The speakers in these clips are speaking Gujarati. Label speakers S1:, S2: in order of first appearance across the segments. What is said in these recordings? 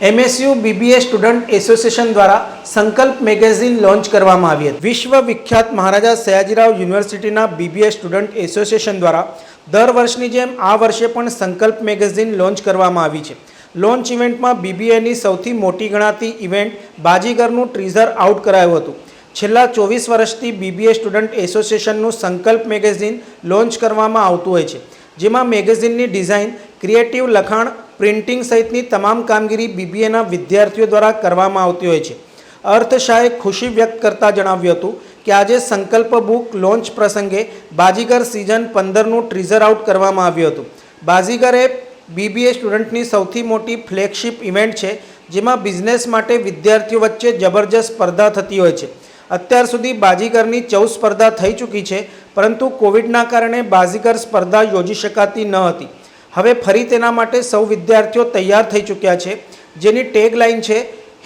S1: એમએસયુ બીબીએ સ્ટુડન્ટ એસોસિએશન દ્વારા સંકલ્પ મેગેઝિન લોન્ચ કરવામાં આવી હતી. વિશ્વ વિખ્યાત મહારાજા સયાજીરાવ યુનિવર્સિટીના બીબીએ સ્ટુડન્ટ એસોસિએશન દ્વારા દર વર્ષની જેમ આ વર્ષે પણ સંકલ્પ મેગેઝિન લોન્ચ કરવામાં આવી છે. લોન્ચ ઇવેન્ટમાં બીબીએની સૌથી મોટી ગણાતી ઇવેન્ટ બાજીગરનું ટ્રીઝર આઉટ કરાયું હતું. છેલ્લા ચોવીસ વર્ષથી બીબીએ સ્ટુડન્ટ એસોસિએશનનું સંકલ્પ મેગેઝિન લોન્ચ કરવામાં આવતું હોય છે. જેમાં મેગેઝિનની ડિઝાઇન, ક્રિએટિવ લખાણ પ્રિન્ટિંગ સહિતની તમામ કામગીરી બીબીએના વિદ્યાર્થીઓ દ્વારા કરવામાં આવતી હોય છે. અર્થશાહે ખુશી વ્યક્ત કરતા જણાવ્યું હતું કે આજે સંકલ્પ બુક લોન્ચ પ્રસંગે બાજીગર સિઝન પંદરનું ટ્રીઝર આઉટ કરવામાં આવ્યું હતું. બાજીગર એ બીબીએ સ્ટુડન્ટની સૌથી મોટી ફ્લેગશિપ ઇવેન્ટ છે, જેમાં બિઝનેસ માટે વિદ્યાર્થીઓ વચ્ચે જબરજસ્ત સ્પર્ધા થતી હોય છે. અત્યાર સુધી બાજીગરની ચૌદ સ્પર્ધા થઈ ચૂકી છે, પરંતુ કોવિડના કારણે બાજીગર સ્પર્ધા યોજી શકાતી ન હતી. હવે ફરી તેના માટે સૌ વિદ્યાર્થીઓ તૈયાર થઈ ચૂક્યા છે. જેની ટેગલાઇન છે,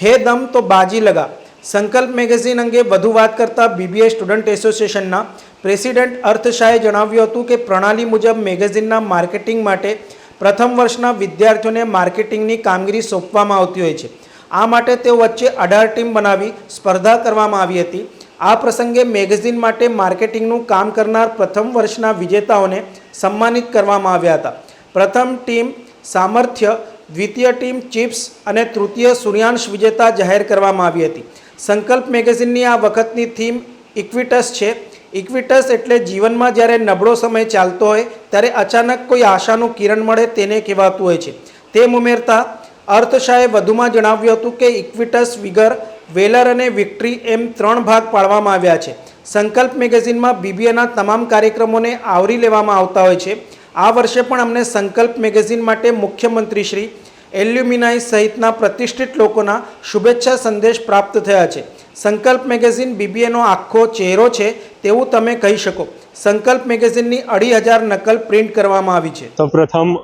S1: હે દમ તો બાજી લગા. સંકલ્પ મેગેઝિન અંગે વધુ વાત કરતા બીબીએ સ્ટુડન્ટ એસોસિએશનના પ્રેસિડેન્ટ અર્થશાહે જણાવ્યું હતું કે, પ્રણાલી મુજબ મેગેઝિનના માર્કેટિંગ માટે પ્રથમ વર્ષના વિદ્યાર્થીઓને માર્કેટિંગની કામગીરી સોંપવામાં આવતી હોય છે. આ માટે તેઓ વચ્ચે અઢાર ટીમ બનાવી સ્પર્ધા કરવામાં આવી હતી. આ પ્રસંગે મેગેઝિન માટે માર્કેટિંગનું કામ કરનાર પ્રથમ વર્ષના વિજેતાઓને સન્માનિત કરવામાં આવ્યા હતા. પ્રથમ ટીમ સામર્થ્ય, દ્વિતીય ટીમ ચિપ્સ અને તૃતીય સૂર્યાંશ વિજેતા જાહેર કરવામાં આવી હતી. સંકલ્પ મેગેઝિનની આ વખતની થીમ ઇક્વિટસ છે. ઇક્વિટસ એટલે જીવનમાં જ્યારે નબળો સમય ચાલતો હોય, ત્યારે અચાનક કોઈ આશાનું કિરણ મળે તેને કહેવાતું હોય છે. તેમ ઉમેરતા અર્થશાહે વધુમાં જણાવ્યું હતું કે ઇક્વિટસ વિગર વેલર અને વિક્ટરી એમ ત્રણ ભાગ પાડવામાં આવ્યા છે. સંકલ્પ મેગેઝિનમાં બીબીએના તમામ કાર્યક્રમોને આવરી લેવામાં આવતા હોય છે. આ વર્ષે પણ અમને સંકલ્પ મેગેઝિન માટે મુખ્યમંત્રી શ્રી એલ્યુમિનાઈ સહિતના પ્રતિષ્ઠિત લોકોના શુભેચ્છા સંદેશ પ્રાપ્ત થયા છે. સંકલ્પ મેગેઝિન બીબીએનો આખો ચહેરો છે તેવું તમે કહી શકો. સંકલ્પ મેગેઝિનની અઢી હજાર નકલ પ્રિન્ટ કરવામાં આવી છે.
S2: તો પ્રથમ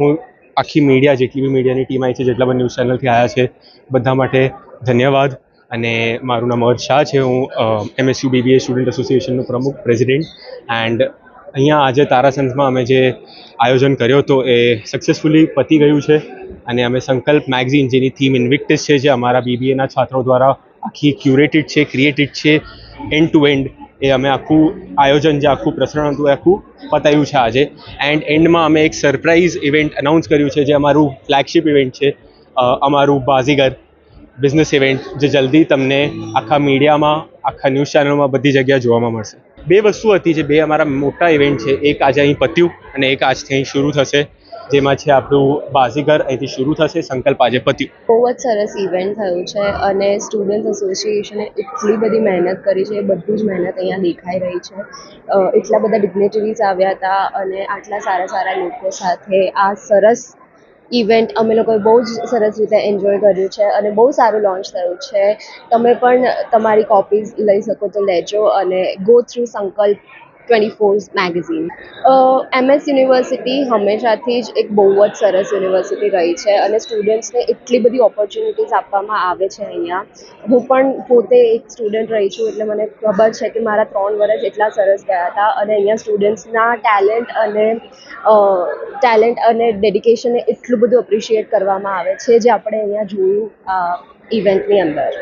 S2: હું આખી મીડિયા, જેટલી બી મીડિયાની ટીમ આવી છે, જેટલા પણ ન્યૂઝ ચેનલથી આવ્યા છે, બધા માટે ધન્યવાદ. અને મારું નામ હર્ષ શાહ છે. હું એમએસયુ બીબીએ સ્ટુડન્ટ એસોસિએશનનો પ્રમુખ, પ્રેસિડેન્ટ. એન્ડ અહીંયા આજે તારાસંસમાં અમે જે આયોજન કર્યો હતો એ સક્સેસફુલી પતી ગયું છે અને અમે સંકલ્પ મેગઝીન જેની થીમ ઇન્વિક્ટિસ છે જે અમારા બીબીએના છાત્રો દ્વારા આખી ક્યુરેટેડ છે ક્રિએટેડ છે એન્ડ ટુ એન્ડ એ અમે આખું આયોજન જે આખું પ્રસરણ હતું એ આખું પતાવ્યું છે આજે. એન્ડ એન્ડમાં અમે એક સરપ્રાઇઝ ઇવેન્ટ અનાઉન્સ કર્યું છે જે અમારું ફ્લેગશિપ ઇવેન્ટ છે અમારું બાઝીગર બિઝનેસ ઇવેન્ટ જે જલ્દી તમને આખા મીડિયામાં, આખા ન્યૂઝ ચેનલમાં બધી જગ્યાએ જોવામાં મળશે. બે વસ્તુ હતી જે બે અમારા મોટા ઇવેન્ટ છે. એક આજે અહીં પત્યું અને એક આજથી અહીં શરૂ થશે. જેમાં છે આપણું બાઝીગર અહીંથી શરૂ થશે, સંકલ્પ આજે પત્યું.
S3: બહુ જ સરસ ઇવેન્ટ થયું છે અને સ્ટુડન્ટ એસોસિએશને એટલી બધી મહેનત કરી છે બધું જ મહેનત અહીંયા દેખાઈ રહી છે. એટલા બધા ડિગ્નેટરીઝ આવ્યા હતા અને આટલા સારા સારા લોકો સાથે આ સરસ ઇવેન્ટ અમે લોકોએ બહુ જ સરસ રીતે એન્જોય કર્યું છે અને બહુ સારું લોન્ચ થયું છે. તમે પણ તમારી કોપીઝ લઈ શકો તો લેજો અને go through Sankalp twenty four magazine MS university હંમેશાથી જ એક બહુ જ સરસ યુનિવર્સિટી રહી છે અને સ્ટુડન્ટ્સને એટલી બધી ઓપોર્ચ્યુનિટીઝ આપવામાં આવે છે અહીંયા. હું પણ પોતે એક સ્ટુડન્ટ રહી છું એટલે મને ખબર છે કે મારા ત્રણ વર્ષ એટલા સરસ ગયા હતા અને અહીંયા સ્ટુડન્ટ્સના ટેલેન્ટ અને ટેલેન્ટ અને ડેડિકેશનને એટલું બધું એપ્રિશિએટ કરવામાં આવે છે જે આપણે અહીંયા જોયું ઇવેન્ટની અંદર.